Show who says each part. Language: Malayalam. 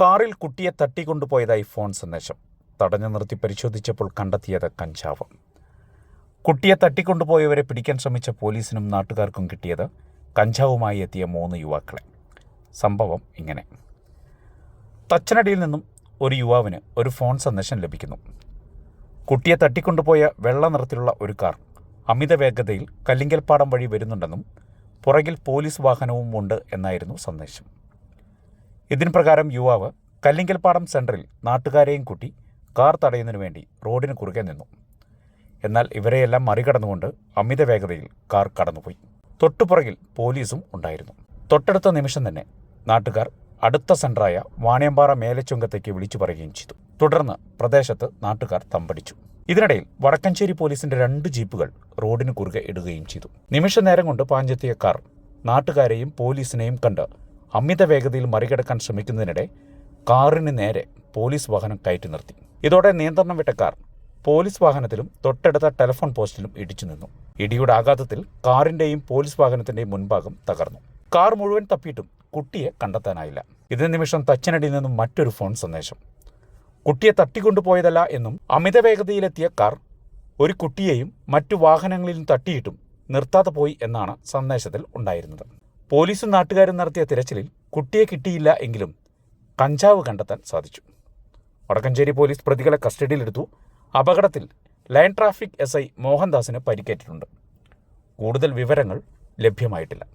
Speaker 1: കാറിൽ കുട്ടിയെ തട്ടിക്കൊണ്ടുപോയതായി ഫോൺ സന്ദേശം. തടഞ്ഞു നിർത്തി പരിശോധിച്ചപ്പോൾ കണ്ടെത്തിയത് കഞ്ചാവ്. കുട്ടിയെ തട്ടിക്കൊണ്ടുപോയവരെ പിടിക്കാൻ ശ്രമിച്ച പോലീസിനും നാട്ടുകാർക്കും കിട്ടിയത് കഞ്ചാവുമായി എത്തിയ മൂന്ന് യുവാക്കളെ. സംഭവം ഇങ്ങനെ. തച്ചനടിയിൽ നിന്നും ഒരു യുവാവിന് ഒരു ഫോൺ സന്ദേശം ലഭിക്കുന്നു. കുട്ടിയെ തട്ടിക്കൊണ്ടുപോയ വെള്ള നിറത്തിലുള്ള ഒരു കാർ അമിത വേഗതയിൽ കല്ലിങ്കൽപ്പാടം വഴി വരുന്നുണ്ടെന്നും പുറകിൽ പോലീസ് വാഹനവും ഉണ്ട് എന്നായിരുന്നു സന്ദേശം. ഇതിന് പ്രകാരം യുവാവ് കല്ലിങ്കൽപ്പാടം സെൻട്രൽ നാട്ടുകാരെയും കൂട്ടി കാർ തടയുന്നതിനു വേണ്ടി റോഡിന് കുറുകെ നിന്നു. എന്നാൽ ഇവരെയെല്ലാം മറികടന്നുകൊണ്ട് അമിത വേഗതയിൽ കാർ കടന്നുപോയി. തൊട്ടുപുറകിൽ പോലീസും ഉണ്ടായിരുന്നു. തൊട്ടടുത്ത നിമിഷം തന്നെ നാട്ടുകാർ അടുത്ത സെന്ററായ വാണിയമ്പാറ മേലച്ചുങ്കത്തേക്ക് വിളിച്ചു പറയുകയും ചെയ്തു. തുടർന്ന് പ്രദേശത്ത് നാട്ടുകാർ തമ്പടിച്ചു. ഇതിനിടയിൽ വടക്കഞ്ചേരി പോലീസിന്റെ രണ്ട് ജീപ്പുകൾ റോഡിന് കുറുകെ ഇടുകയും ചെയ്തു. നിമിഷ നേരം കൊണ്ട് പാഞ്ചെത്തിയ കാർ നാട്ടുകാരെയും പോലീസിനെയും കണ്ട് അമിത വേഗതയിൽ മറികടക്കാൻ ശ്രമിക്കുന്നതിനിടെ കാറിന് നേരെ പോലീസ് വാഹനം കയറ്റി നിർത്തി. ഇതോടെ നിയന്ത്രണം വിട്ട കാർ പോലീസ് വാഹനത്തിലും തൊട്ടടുത്ത ടെലിഫോൺ പോസ്റ്റിലും ഇടിച്ചു നിന്നു. ഇടിയുടെ ആഘാതത്തിൽ കാറിന്റെയും പോലീസ് വാഹനത്തിന്റെയും മുൻഭാഗം തകർന്നു. കാർ മുഴുവൻ തപ്പിയിട്ടും കുട്ടിയെ കണ്ടെത്താനായില്ല. ഇതിന് നിമിഷം തച്ചനടിയിൽ നിന്നും മറ്റൊരു ഫോൺ സന്ദേശം. കുട്ടിയെ തട്ടിക്കൊണ്ടുപോയതല്ല എന്നും അമിത വേഗതയിലെത്തിയ കാർ ഒരു കുട്ടിയെയും മറ്റു വാഹനങ്ങളിലും തട്ടിയിട്ടും നിർത്താതെ പോയി എന്നാണ് സന്ദേശത്തിൽ ഉണ്ടായിരുന്നത്. പോലീസും നാട്ടുകാരും നടത്തിയ തിരച്ചിലിൽ കുട്ടിയെ കിട്ടിയില്ല എങ്കിലും കഞ്ചാവ് കണ്ടെത്താൻ സാധിച്ചു. വടക്കഞ്ചേരി പോലീസ് പ്രതികളെ കസ്റ്റഡിയിലെടുത്തു. അപകടത്തിൽ ലൈൻ ട്രാഫിക് എസ് ഐ മോഹൻദാസിന് പരിക്കേറ്റിട്ടുണ്ട്. കൂടുതൽ വിവരങ്ങൾ ലഭ്യമായിട്ടില്ല.